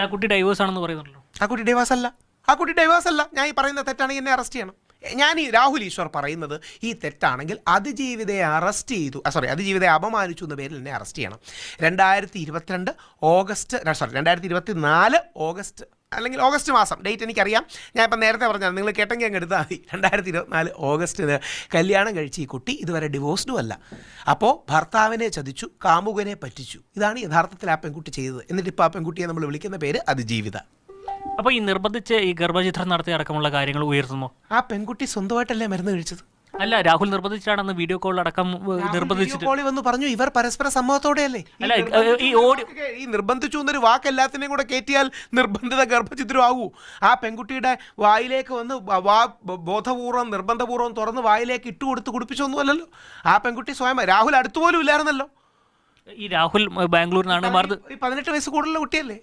അല്ല കുട്ടി ഡൈവേഴ്സ് ആണെന്ന് പറയുന്നുണ്ടല്ലോ. ആ കുട്ടി ഡൈവേഴ്സ് അല്ല. ആ കുട്ടി ഡൈവേഴ്സ് അല്ല. ഞാൻ ഈ പറയുന്ന തെറ്റാണെങ്കിൽ എന്നെ അറസ്റ്റ് ചെയ്യണം. ഞാൻ ഈ രാഹുൽ ഈശ്വർ പറയുന്നത് ഈ തെറ്റാണെങ്കിൽ അതിജീവിതയെ അറസ്റ്റ് ചെയ്തു സോറി അതിജീവിതയെ അപമാനിച്ചു എന്ന പേരിൽ എന്നെ അറസ്റ്റ് ചെയ്യണം. രണ്ടായിരത്തി ഇരുപത്തിരണ്ട് ഓഗസ്റ്റ് സോറി രണ്ടായിരത്തി ഇരുപത്തി നാല് ഓഗസ്റ്റ് അല്ലെങ്കിൽ ഓഗസ്റ്റ് മാസം ഡേറ്റ് എനിക്കറിയാം. ഞാൻ ഇപ്പം നേരത്തെ പറഞ്ഞാൽ നിങ്ങൾ കേട്ടെങ്കിൽ അങ്ങ് എടുത്താൽ മതി. രണ്ടായിരത്തി ഇരുപത്തിനാല് ഓഗസ്റ്റിന് കല്യാണം കഴിച്ച് ഈ കുട്ടി ഇതുവരെ ഡിവോഴ്സ്ഡും അല്ല. അപ്പോൾ ഭർത്താവിനെ ചതിച്ചു കാമുകനെ പറ്റിച്ചു. ഇതാണ് യഥാർത്ഥത്തിൽ ആ പെൺകുട്ടി ചെയ്തത്. എന്നിട്ട് ഇപ്പോൾ ആ പെൺകുട്ടിയെ നമ്മൾ വിളിക്കുന്ന പേര് അതിജീവിത. അപ്പോൾ ഈ നിർബന്ധിച്ച് ഈ ഗർഭചിത്രം നടത്തി അടക്കമുള്ള കാര്യങ്ങൾ ഉയർത്തുന്നു ആ പെൺകുട്ടി സ്വന്തമായിട്ടല്ലേ മരുന്ന് കഴിച്ചത്? അല്ല രാഹുൽ നിർബന്ധിച്ചിട്ടാണെന്ന് വീഡിയോ കോൾ അടക്കം നിർബന്ധിച്ചിട്ട്. കോളി വന്ന് പറഞ്ഞു ഇവർ പരസ്പര സമ്മതത്തോടെയല്ലേ? അല്ലേ അല്ല, ഈ ഓഡിയോ- ഈ നിർബന്ധിച്ചു എന്നൊരു വാക്ക് എല്ലാത്തിനെയും കൂടെ കയറ്റിയാൽ നിർബന്ധിത ഗർഭചിത്രം ആകൂ ആ പെൺകുട്ടിയുടെ വായിലേക്ക് വന്ന് വ- ബോധപൂർവം നിർബന്ധപൂർവം തുറന്ന് വായിലേക്ക് ഇട്ട് കൊടുത്ത് കുടിപ്പിച്ചൊന്നുമല്ലല്ലോ. ആ പെൺകുട്ടി സ്വയം രാഹുൽ അടുത്തുപോലും ഇല്ലായിരുന്നല്ലോ. ഈ രാഹുൽ ബാംഗ്ലൂരിനാണ് ബാംഗ്ലൂരിൽ നിന്നാണ് പതിനെട്ട് വയസ്സ് കൂടുതലുള്ള കുട്ടിയല്ലേ?